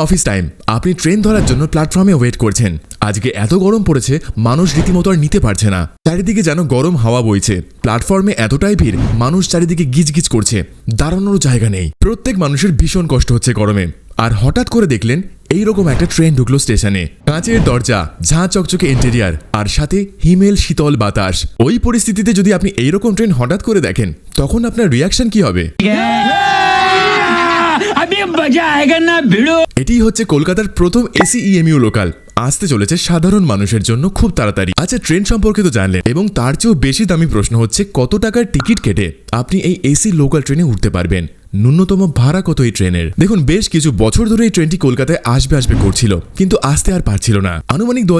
Office time আপনি train ধরার জন্য প্ল্যাটফর্মে ওয়েট করছেন। আজকে এত গরম পড়েছে, মানুষ রীতিমতো আর নিতে পারছে না। চারিদিকে যেন গরম হাওয়া বইছে। প্ল্যাটফর্মে এতটাই ভিড়, মানুষ চারিদিকে গিজগিজ করছে। দাঁড়ানোর জায়গা নেই। প্রত্যেক মানুষের ভীষণ কষ্ট হচ্ছে গরমে। আর হঠাৎ করে দেখলেন, এইরকম একটা ট্রেন ঢুকলো স্টেশনে। কাঁচের দরজা, ঝাঁ চকচকে ইন্টেরিয়ার আর সাথে হিমেল শীতল বাতাস। ওই পরিস্থিতিতে যদি আপনি এইরকম ট্রেন হঠাৎ করে দেখেন, তখন আপনার রিয়াকশন কি হবে? এটি হচ্ছে কলকাতার প্রথম এসি ইএমইউ লোকাল। আসতে চলেছে সাধারণ মানুষের জন্য খুব তাড়াতাড়ি। আচ্ছা ট্রেন সম্পর্কে তো জানলেন এবং তার চেয়েও বেশি দামি প্রশ্ন হচ্ছে, কত টাকার টিকিট কেটে আপনি এই এসি লোকাল ট্রেনে উঠতে পারবেন? ন্যূনতম ভাড়া কত এই ট্রেনের? দেখুন, বেশ কিছু বছর ধরে এই ট্রেনটি কলকাতায় আসবে আসবে করছিল, কিন্তু আসতে আর পারছিল না। আনুমানিক দু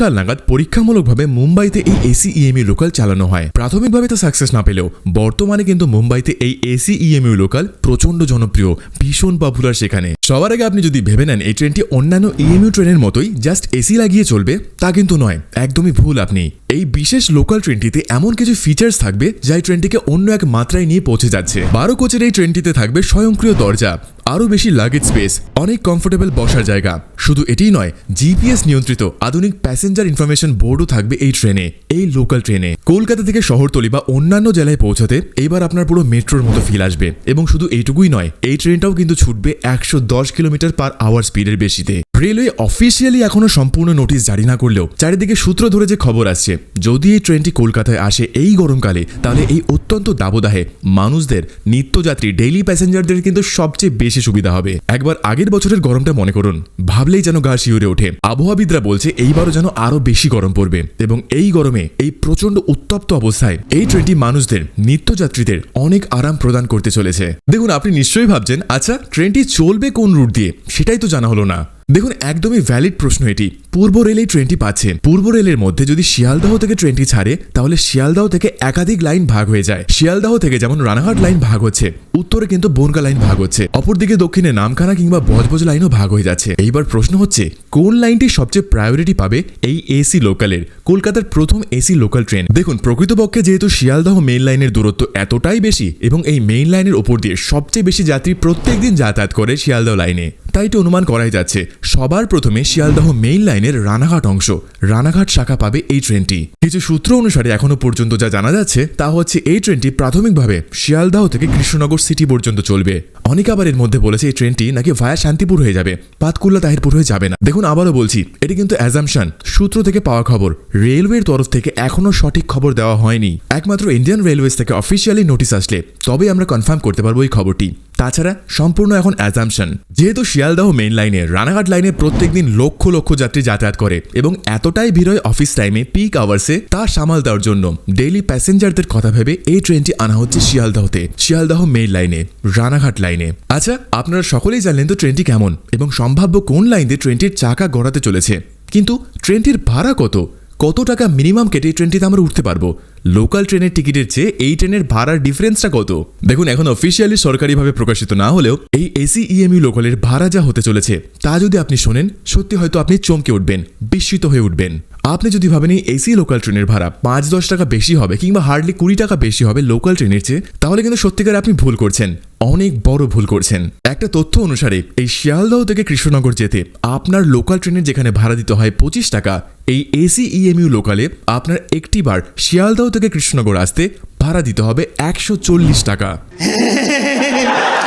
সাল নাগাদ পরীক্ষামূলকভাবে মুম্বাইতে এই এসি ইএমইউ লোকাল চালানো হয়। প্রাথমিকভাবে তো সাকসেস না পেলেও, বর্তমানে কিন্তু মুম্বাইতে এই এসি ইএমইউ লোকাল প্রচণ্ড জনপ্রিয়, ভীষণ পপুলার সেখানে। সবার আগে আপনি যদি ভেবে নেন, এই ট্রেনটি অন্যান্য ইএমইউ ট্রেনের মতোই জাস্ট এসি লাগিয়ে চলবে, তা কিন্তু নয়, একদমই ভুল আপনি। এই বিশেষ লোকাল ট্রেনটিতে এমন কিছু ফিচার্স থাকবে, যা এই ট্রেনটিকে অন্য এক মাত্রায় নিয়ে পৌঁছে যাচ্ছে। বারো কোচের এই থাকবে স্বয়ংক্রিয় দরজা। আরও বেশি লাগেজ স্পেস অনেক কমফোর্টেবল বসার জায়গা। শুধু এটিই নয় জিপিএস নিয়ন্ত্রিত আধুনিক প্যাসেঞ্জার ইনফরমেশন বোর্ডও থাকবে এই ট্রেনে, এই লোকাল ট্রেনে। কলকাতা থেকে শহরতলি বা অন্যান্য জেলায় পৌঁছাতে এবার আপনার পুরো মেট্রোর মতো ফিল আসবে। এবং শুধু এইটুকুই নয়, এই ট্রেনটাও কিন্তু ছুটবে একশো দশ কিলোমিটার পার আওয়ার স্পিডের বেশিতে। রেলওয়ে অফিসিয়ালি এখনও সম্পূর্ণ নোটিশ জারি না করলেও চারিদিকে সূত্র ধরে যে খবর আসছে, যদি এই ট্রেনটি কলকাতায় আসে এই গরমকালে, তাহলে এই অত্যন্ত দাবদাহে মানুষদের, নিত্যযাত্রী ডেইলি প্যাসেঞ্জারদের কিন্তু সবচেয়ে বেশি সুবিধা হবে। একবার আগের বছরের গরমটা মনে করুন। ভাবলেই যেন গা শিউরে ওঠে। আবহাওয়াবিদরা বলছে, এইবারও যেন আরও বেশি গরম পড়বে এবং এই গরমে এই প্রচণ্ড উত্তপ্ত অবস্থায় এই ট্রেনটি মানুষদের, নিত্যযাত্রীদের অনেক আরাম প্রদান করতে চলেছে। দেখুন, আপনি নিশ্চয়ই ভাবছেন আচ্ছা ট্রেনটি চলবে কোন রুট দিয়ে? সেটাই তো জানা হলো না। দেখুন, একদমই ভ্যালিড প্রশ্ন এটি। পূর্ব রেলেই ট্রেনটি পাচ্ছেন। পূর্ব রেলের মধ্যে যদি শিয়ালদাহ থেকে ট্রেনটি ছাড়ে, তাহলে শিয়ালদাহ থেকে একাধিক লাইন ভাগ হয়ে যায়। শিয়ালদাহ থেকে যেমন রানাঘাট লাইন ভাগ হচ্ছে, উত্তরে কিন্তু বনগা লাইন ভাগ হচ্ছে। অপরদিকে দক্ষিণে নামখানা কিংবা বজবজ লাইনও ভাগ হয়ে যাচ্ছে। এইবার প্রশ্ন হচ্ছে, কোন লাইনটি সবচেয়ে প্রায়োরিটি পাবে? এই এসি লোকালের কলকাতার প্রথম এসি লোকাল ট্রেন দেখুন, প্রকৃতপক্ষে যেহেতু শিয়ালদাহ মেইন লাইনের দূরত্ব এতটাই বেশি এবং এই মেইন লাইনের ওপর দিয়ে সবচেয়ে বেশি যাত্রী প্রত্যেকদিন যাতায়াত করে শিয়ালদাহ লাইনে তাই তো অনুমান করাই যাচ্ছে। সবার প্রথমে শিয়ালদহ মেইন লাইনের রানাঘাট অংশ। রানাঘাট শাখা পাবে এই ট্রেনটি। কিছু সূত্র অনুসারে এখনও পর্যন্ত যা জানা যাচ্ছে, তা হচ্ছে এই ট্রেনটি প্রাথমিকভাবে শিয়ালদাহ থেকে কৃষ্ণনগর সিটি পর্যন্ত চলবে। অনেক আবার এর মধ্যে বলেছে এই ট্রেনটি নাকি ভায়া শান্তিপুর হয়ে যাবে। পাতকুল্লা তাহিরপুর হয়ে যাবে না। দেখুন, আবারও বলছি, এটি কিন্তু অ্যাজামশন সূত্র থেকে পাওয়া খবর, রেলওয়ের তরফ থেকে এখনও সঠিক খবর দেওয়া হয়নি। একমাত্র ইন্ডিয়ান রেলওয়েজ থেকে অফিসিয়ালি নোটিশ আসলে তবে আমরা কনফার্ম করতে পারব এই খবরটি। তাছাড়া সম্পূর্ণ এখন অ্যাজামশন যেহেতু শিয়ালদাহ মেইন লাইনে রানাঘাট লাইনে প্রত্যেকদিন লক্ষ লক্ষ যাত্রী যাতায়াত করে এবং এতটাই ভিড় হয় অফিস টাইমে পিক আওয়ার্সে তা সামাল দেওয়ার জন্য। ডেইলি প্যাসেঞ্জারদের কথা ভেবে এই ট্রেনটি আনা হচ্ছে শিয়ালদাহতে, শিয়ালদাহ মেইন লাইনে রানাঘাট লাইনে আচ্ছা আপনারা সকলেই জানলেন তো ট্রেনটি কেমন এবং সম্ভাব্য কোন লাইন দিয়ে ট্রেনটির চাকা গড়াতে চলেছে। কিন্তু ট্রেনটির ভাড়া কত? কত টাকা মিনিমাম কেটে ট্রেনটিতে আমরা উঠতে পারব? লোকাল ট্রেনের টিকিটের চেয়ে এই ট্রেনের ভাড়ার ডিফারেন্সটা কত? দেখুন, এখন অফিসিয়ালি সরকারিভাবে প্রকাশিত না হলেও এই এসি ইএমইউ লোকালের ভাড়া যা হতে চলেছে, তা যদি আপনি শোনেন, সত্যি হয়তো আপনি চমকে উঠবেন, বিস্মিত হয়ে উঠবেন। আপনি যদি ভাবেন এসি লোকাল ট্রেনের ভাড়া পাঁচ দশ টাকা বেশি হবে কিংবা হার্ডলি কুড়ি টাকা বেশি হবে লোকাল ট্রেনের চেয়ে, তাহলে কিন্তু সত্যিকার আপনি ভুল করছেন। অনেক বড় ভুল করছেন। একটা তথ্য অনুসারে, এই শিয়ালদহ থেকে কৃষ্ণনগর যেতে আপনার লোকাল ট্রেনের যেখানে ভাড়া দিতে হয় পঁচিশ টাকা, এই এসি ইএমইউ লোকালে আপনার একটিবার শিয়ালদহ থেকে কৃষ্ণনগর আসতে ভাড়া দিতে হবে একশো চল্লিশ টাকা।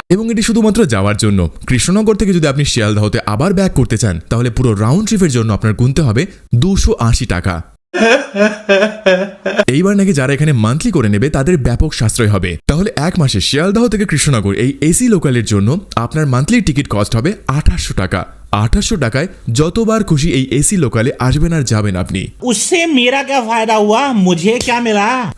এবং এটি শুধুমাত্র যাওয়ার জন্য। কৃষ্ণনগর থেকে যদি আপনি শিয়ালদাহতে আবার ব্যাক করতে চান, তাহলে পুরো রাউন্ড ট্রিপের জন্য আপনার গুনতে হবে দুশো আশি টাকা। এইবার নাকি যারা এখানে মান্থলি করে নেবে, তাদের ব্যাপক সাশ্রয় হবে। তাহলে এক মাসে শিয়ালদাহ থেকে কৃষ্ণনগর এই এসি লোকালের জন্য আপনার মান্থলি টিকিট কস্ট হবে আঠাশশো টাকা। আঠাশশো টাকায় যতবার খুশি এই এসি লোকালে আসবেন আর যাবেন আপনি। মেরা মুঝে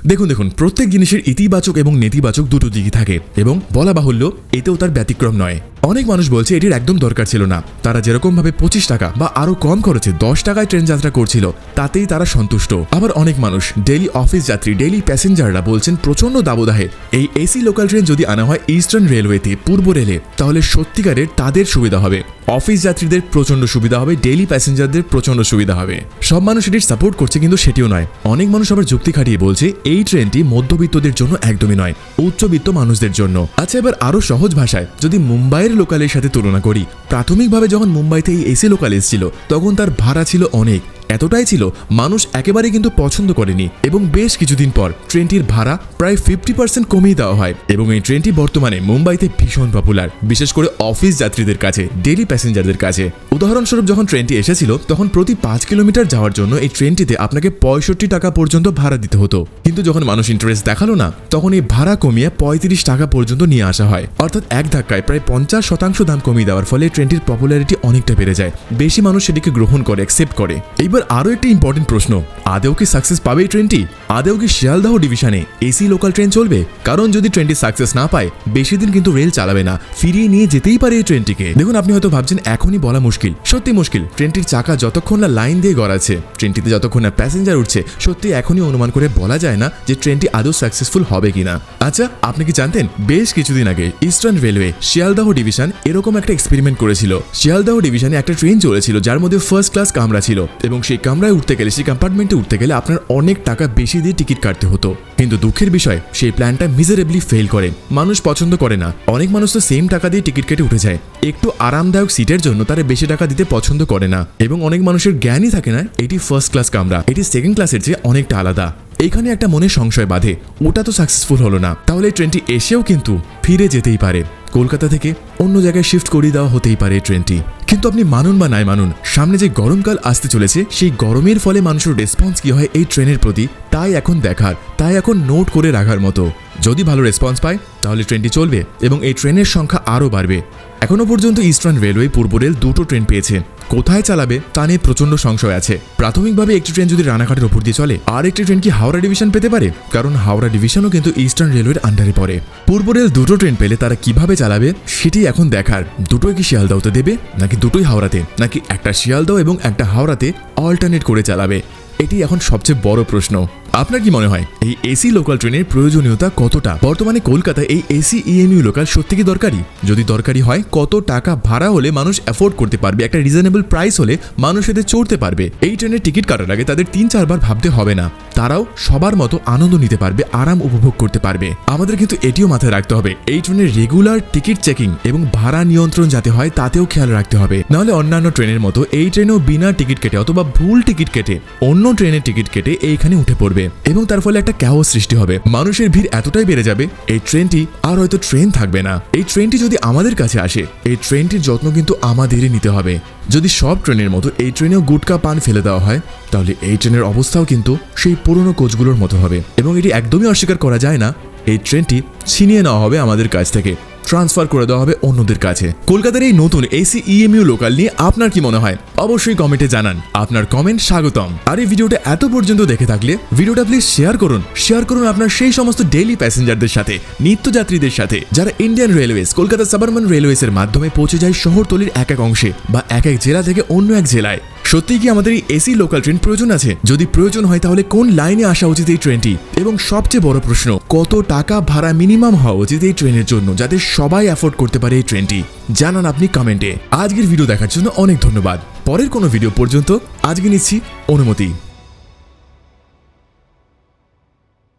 দেখুন দেখুন প্রত্যেক জিনিসের ইতিবাচক এবং নেতিবাচক দুটো দিকই থাকে এবং বলা বাহুল্য এতেও তার ব্যতিক্রম নয়। অনেক মানুষ বলছে এটির একদম দরকার ছিল না। তারা যেরকম ভাবে পঁচিশ টাকা বা আরও কম খরচে দশ টাকায় ট্রেন যাত্রা করছিল, তাতেই তারা সন্তুষ্ট। আবার অনেক মানুষ ডেলি অফিস যাত্রী ডেলি প্যাসেঞ্জাররা বলছেন প্রচণ্ড দাবদাহে, এই এসি লোকাল ট্রেন যদি আনা হয় ইস্টার্ন রেলওয়েতে পূর্ব রেলে তাহলে সত্যিকারের তাদের সুবিধা হবে। অফিস যাত্রীদের প্রচণ্ড সুবিধা হবে ডেলি প্যাসেঞ্জারদের প্রচণ্ড সুবিধা হবে। সব মানুষ এটির সাপোর্ট করছে কিন্তু সেটিও নয়। অনেক মানুষ আবার যুক্তি খাটিয়ে বলছে, এই ট্রেনটি মধ্যবিত্তদের জন্য একদমই নয়, উচ্চবিত্ত মানুষদের জন্য। আচ্ছা এবার আরও সহজ ভাষায়, যদি মুম্বাইয়ের মুম্বাইয়ের লোকালের সাথে তুলনা করি। প্রাথমিকভাবে যখন মুম্বাইতে এই এসি লোকাল এসেছিল, তখন তার ভাড়া ছিল অনেক। এতটাই ছিল, মানুষ একেবারে কিন্তু পছন্দ করেনি এবং বেশ কিছুদিন পর ট্রেনটির ভাড়া প্রায় ফিফটি পার্সেন্ট কমিয়ে দেওয়া হয় এবং এই ট্রেনটি বর্তমানে মুম্বাইতে ভীষণ পপুলার বিশেষ করে অফিস যাত্রীদের কাছে ডেলি প্যাসেঞ্জারদের কাছে। উদাহরণস্বরূপ যখন ট্রেনটি এসেছিল, তখন প্রতি পাঁচ কিলোমিটার যাওয়ার জন্য এই ট্রেনটিতে আপনাকে পঁয়ষট্টি টাকা পর্যন্ত ভাড়া দিতে হতো। কিন্তু যখন মানুষ ইন্টারেস্ট দেখাল না, তখন এই ভাড়া কমিয়ে পঁয়ত্রিশ টাকা পর্যন্ত নিয়ে আসা হয়। অর্থাৎ এক ধাক্কায় প্রায় পঞ্চাশ শতাংশ দাম কমিয়ে দেওয়ার ফলে ট্রেনটির পপুলারিটি অনেকটা বেড়ে যায়। বেশি মানুষ সেটিকে গ্রহণ করে অ্যাকসেপ্ট করে। এইবার আরও একটি ইম্পর্টেন্ট প্রশ্ন। আদেও কি সাকসেস পাবে এই ট্রেনটি আদেও কি শিয়ালদাহ ডিভিশনে এসি লোকাল ট্রেন চলবে? কারণ যদি ট্রেনটি সাকসেস না পায়, বেশি দিন কিন্তু রেল চালাবে না। ফিরিয়ে নিয়ে যেতেই পারে এই ট্রেনটিকে দেখুন, আপনি হয়তো ভাবছেন, এখনই বলা মুশকিল। সত্যি মুশকিল। ট্রেনটির চাকা যতক্ষণ না লাইন দিয়ে গড়াচ্ছে ট্রেনটিতে যতক্ষণ না প্যাসেঞ্জার উঠছে, সত্যি এখনই অনুমান করে বলা যায় না যে ট্রেনটি আদৌ সাকসেসফুল হবে কিনা। আচ্ছা আপনি কি জানতেন? বেশ কিছুদিন আগে ইস্টার্ন রেলওয়ে শিয়ালদাহ ডিভিশন এরকম একটা এক্সপেরিমেন্ট করেছিল। শিয়ালদাহ ডিভিশনে একটা ট্রেন চলেছিল, যার মধ্যে ফার্স্ট ক্লাস কামরা ছিল এবং সেই কামরায় উঠতে গেলে, সেই কম্পার্টমেন্টে উঠতে গেলে আপনার অনেক টাকা বেশি দিয়ে টিকিট কাটতে হতো। কিন্তু দুঃখের বিষয়, সেই প্ল্যানটা মিজারেবলি ফেল করে। মানুষ পছন্দ করে না। অনেক মানুষ তো সেম টাকা দিয়ে টিকিট কেটে উঠে যায়। একটু আরামদায়ক সিটের জন্য তারা বেশি টাকা দিতে পছন্দ করে না। এবং অনেক মানুষের জ্ঞানই থাকে না, এটি ফার্স্ট ক্লাস কামরা। এটি সেকেন্ড ক্লাসের চেয়ে অনেকটা আলাদা। এইখানে একটা মনে সংশয় বাঁধে। ওটা তো সাকসেসফুল হলো না। তাহলে ট্রেনটি এসেও কিন্তু ফিরে যেতেই পারে। কলকাতা থেকে অন্য জায়গায় শিফট করিয়ে দেওয়া হতেই পারে ট্রেনটি। কিন্তু আপনি মানুন বা নাই মানুন, সামনে যে গরমকাল আসতে চলেছে, সেই গরমের ফলে মানুষের রেসপন্স কি হয় এই ট্রেনের প্রতি, তাই এখন দেখার, তাই এখন নোট করে রাখার মতো। যদি ভালো রেসপন্স পায়, তাহলে ট্রেনটি চলবে এবং এই ট্রেনের সংখ্যা আরও বাড়বে। এখনও পর্যন্ত ইস্টার্ন রেলওয়ে পূর্ব রেল দুটো ট্রেন পেয়েছে। কোথায় চালাবে তা নিয়ে প্রচণ্ড সংশয় আছে। প্রাথমিকভাবে একটি ট্রেন যদি রানাঘাটের ওপর দিয়ে চলে, আর একটি ট্রেন কি হাওড়া ডিভিশন পেতে পারে? কারণ হাওড়া ডিভিশনও কিন্তু ইস্টার্ন রেলওয়ের আন্ডারে পড়ে। পূর্ব রেল দুটো ট্রেন পেলে তারা কীভাবে চালাবে, সেটি এখন দেখার। দুটোই কি শিয়ালদাওতে দেবে, নাকি দুটোই হাওড়াতে? নাকি একটা শিয়ালদাও এবং একটা হাওড়াতে অল্টারনেট করে চালাবে? এটি এখন সবচেয়ে বড় প্রশ্ন। আপনার কি মনে হয়, এই এসি লোকাল ট্রেনের প্রয়োজনীয়তা কতটা? বর্তমানে কলকাতায় এই এসি ইএমইউ লোকাল সত্যি কি দরকারি? যদি দরকারি হয়, কত টাকা ভাড়া হলে মানুষ অ্যাফোর্ড করতে পারবে? একটা রিজনেবল প্রাইস হলে মানুষ এতে চড়তে পারবে। এই ট্রেনের টিকিট কাটার আগে তাদের তিন চারবার ভাবতে হবে না। তারাও সবার মতো আনন্দ নিতে পারবে, আরাম উপভোগ করতে পারবে। আমাদের কিন্তু এটিও মাথায় রাখতে হবে। এই ট্রেনের রেগুলার টিকিট চেকিং এবং ভাড়া নিয়ন্ত্রণ যাতে হয়, তাতেও খেয়াল রাখতে হবে। নাহলে অন্যান্য ট্রেনের মতো এই ট্রেনেও বিনা টিকিট কেটে অথবা ভুল টিকিট কেটে অন্য ট্রেনের টিকিট কেটে এইখানে উঠে পড়বে। এবং তার ফলে একটা ক্যাও সৃষ্টি হবে। মানুষের ভিড় এতটাই বেড়ে যাবে, এই ট্রেনটি আর হয়তো ট্রেন থাকবে না। এই ট্রেনটি যদি আমাদের কাছে আসে, এই ট্রেনটির যত্ন কিন্তু আমাদেরই নিতে হবে। যদি সব ট্রেনের মতো এই ট্রেনেও গুটকা পান ফেলে দেওয়া হয়, তাহলে এই ট্রেনের অবস্থাও কিন্তু সেই পুরনো কোচগুলোর মতো হবে। এবং এটি একদমই অস্বীকার করা যায় না, এই ট্রেনটি ছিনিয়ে নেওয়া হবে আমাদের কাছ থেকে। ট্রান্সফার করে দেওয়া হবে অন্যদের কাছে। কলকাতার এই নতুন এসি ইএমইউ লোকাল নিয়ে আপনার কি মনে হয়? অবশ্যই কমেন্টে জানান। আপনার কমেন্ট স্বাগতম। আর এই ভিডিওটা এত পর্যন্ত দেখে থাকলে ভিডিওটা প্লিজ শেয়ার করুন। শেয়ার করুন আপনার সেই সমস্ত ডেইলি প্যাসেঞ্জারদের সাথে, নিত্যযাত্রীদের সাথে। যারা Indian railways Kolkata suburban railways এর মাধ্যমে পৌঁছে যায় শহরতলির এক এক অংশে বা এক এক জেলা থেকে অন্য এক জেলায়। সত্যিই কি আমাদের এই এসি লোকাল ট্রেন প্রয়োজন আছে? যদি প্রয়োজন হয় তাহলে কোন লাইনে আসা উচিত এই ট্রেনটি এবং সবচেয়ে বড় প্রশ্ন, কত টাকা ভাড়া মিনিমাম হওয়া উচিত এই ট্রেনের জন্য যাতে সবাই অ্যাফোর্ড করতে পারে এই ট্রেনটি জানান আপনি কমেন্টে আজকের ভিডিও দেখার জন্য অনেক ধন্যবাদ। পরের কোনো ভিডিও পর্যন্ত আজকে নিচ্ছি অনুমতি।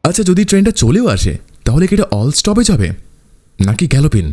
আচ্ছা যদি ট্রেনটা চলেও আসে, তাহলে কি এটা অল স্টপেজ হবে? নাকি গ্যালোপিন